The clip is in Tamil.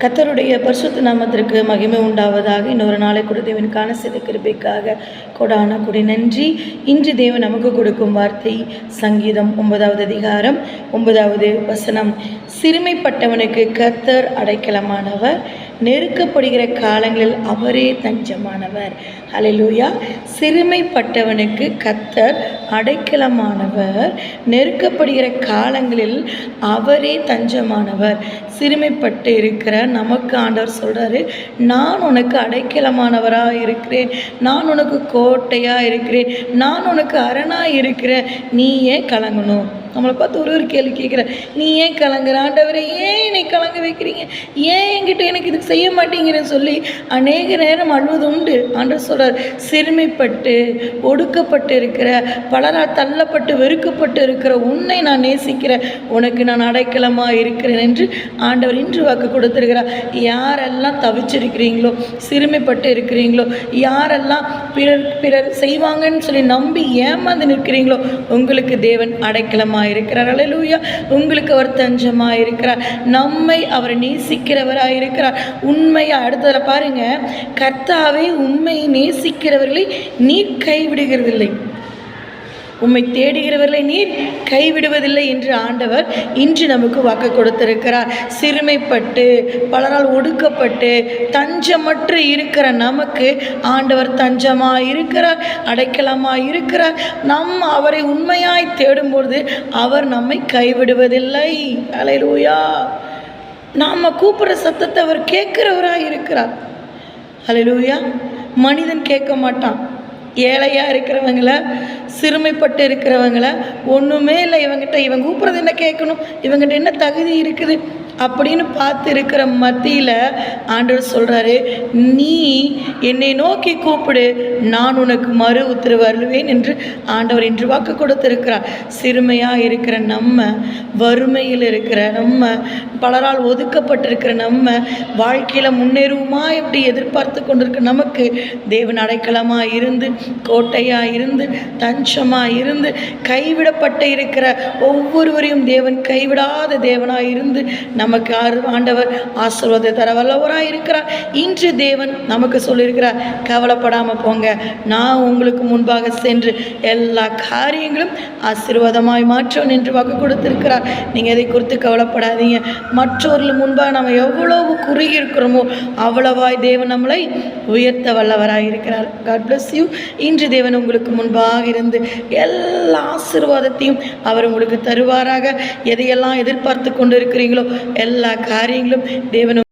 கத்தருடைய பரிசுத்த நாமத்திற்கு மகிமை உண்டாவதாக. இன்னொரு நாளை கூட தேவன் காண கிருபைக்காக கொடான கொடி நன்றி. இன்று தேவன் நமக்கு கொடுக்கும் வார்த்தை சங்கீதம் ஒன்பதாவது அதிகாரம் ஒன்பதாவது வசனம். சிறுமைப்பட்டவனுக்கு கத்தர் அடைக்கலமானவர். நெருக்கப்படுகிற காலங்களில் அவரே தஞ்சமானவர். ஹalleluya. சிறுமைப்பட்டவனுக்கு கத்தர் அடைக்கலமானவர். நெருக்கப்படுகிற காலங்களில் அவரே தஞ்சமானவர். சிறுமைப்பட்டு இருக்கிற நமக்கு ஆண்டவர் சொல்கிறாரு நான் உனக்கு அடைக்கலமானவராக இருக்கிறேன். நான் உனக்கு கோட்டையாக இருக்கிறேன். நான் உனக்கு அரணாக இருக்கிறேன் நீ ஏன் கலங்கணும்? நம்மளை பார்த்து ஒரு ஒரு கேள்வி கேட்குற நீ ஏன் கலங்குற ஆண்டவரை? ஏன் என்னை கலங்க வைக்கிறீங்க? ஏன் என்கிட்ட எனக்கு இதுக்கு செய்ய மாட்டேங்கிறேன்னு சொல்லி அநேக நேரம் அழுவது உண்டு. ஆண்டவர் சொல்கிறார் சிறுமைப்பட்டு ஒடுக்கப்பட்டு இருக்கிற பலரால் தள்ளப்பட்டு வெறுக்கப்பட்டு இருக்கிற உன்னை நான் நேசிக்கிறேன். உனக்கு நான் அடைக்கலமாக இருக்கிறேன் என்று ஆண்டவர் இன்று வாக்கு கொடுத்திருக்கிறார். யாரெல்லாம் தவிச்சிருக்கிறீங்களோ சிறுமைப்பட்டு இருக்கிறீங்களோ யாரெல்லாம் பிறர் பிறர் செய்வாங்கன்னு சொல்லி நம்பி ஏமாந்து நிற்கிறீங்களோ உங்களுக்கு தேவன் அடைக்கலமாக இருக்கிறார். அல்லேலூயா உங்களுக்கு அவர் தஞ்சமாக இருக்கிறார். நம்மை அவர் நேசிக்கிறவராக இருக்கிறார். உண்மையை அடுத்ததில் பாருங்கள் கர்த்தாவே உண்மையை நேசிக்கிறவர்களை நீ கைவிடுகிறதில்லை. உம்மை தேடுகிறவர்களை நீர் கைவிடுவதில்லை என்று ஆண்டவர் இன்று நமக்கு வாக்கு கொடுத்திருக்கிறார். சிறுமைப்பட்டு பலரால் ஒடுக்கப்பட்டு தஞ்சமற்று இருக்கிற நமக்கு ஆண்டவர் தஞ்சமாக இருக்கிறார் அடைக்கலமாக இருக்கிறார் நம் அவரை உண்மையாய் தேடும்பொழுது அவர் நம்மை கைவிடுவதில்லை. அலையலூயா நாம் கூப்பிட்ற சத்தத்தை அவர் கேட்குறவராக இருக்கிறார் அலையலூயா மனிதன் கேட்க மாட்டான். ஏழையாக இருக்கிறவங்கள சிறுமைப்பட்டு இருக்கிறவங்கள ஒன்றுமே இல்லை. இவங்ககிட்ட இவங்க கூப்பிட்றது என்ன கேட்கணும்? இவங்ககிட்ட என்ன தகுதி இருக்குது? அப்படின்னு பார்த்து இருக்கிற மத்தியில் ஆண்டவர் சொல்கிறாரு நீ என்னை நோக்கி கூப்பிடு நான் உனக்கு மறு உத்தரவு அருள்வேன் என்று ஆண்டவர் இன்று வாக்கு கொடுத்திருக்கிறார். சிறுமையாக இருக்கிற நம்ம வறுமையில் இருக்கிற நம்ம பலரால் ஒதுக்கப்பட்டிருக்கிற நம்ம வாழ்க்கையில் முன்னேறுவோமா இப்படி எதிர்பார்த்து கொண்டிருக்க நமக்கு? தேவன் அடைக்கலமாக இருந்து கோட்டையாக இருந்து தஞ்சமாக இருந்து கைவிடப்பட்டு இருக்கிற ஒவ்வொருவரையும் தேவன் கைவிடாத தேவனாக இருந்து நமக்கு ஆறு- ஆண்டவர் ஆசீர்வாதத்தை தர வல்லவராக இருக்கிறார். இன்று தேவன் நமக்கு சொல்லியிருக்கிறார் கவலைப்படாமல் போங்க. நான் உங்களுக்கு முன்பாக சென்று எல்லா காரியங்களும் ஆசீர்வாதமாய் மாற்றோன் என்று வாக்கு கொடுத்திருக்கிறார். நீங்கள் இதை குறித்து கவலைப்படாதீங்க. மற்றவர்கள் முன்பாக நம்ம எவ்வளவு குறுகி இருக்கிறோமோ அவ்வளவாய் தேவன் நம்மளை உயர்த்த வல்லவராக இருக்கிறார். காட் பிளஸ் யூ இன்று தேவன் உங்களுக்கு முன்பாக இருந்து எல்லா ஆசீர்வாதத்தையும் அவர் உங்களுக்கு தருவாராக. எதையெல்லாம் எதிர்பார்த்து கொண்டு இருக்கிறீங்களோ எல்லா காரியங்களும் தேவன்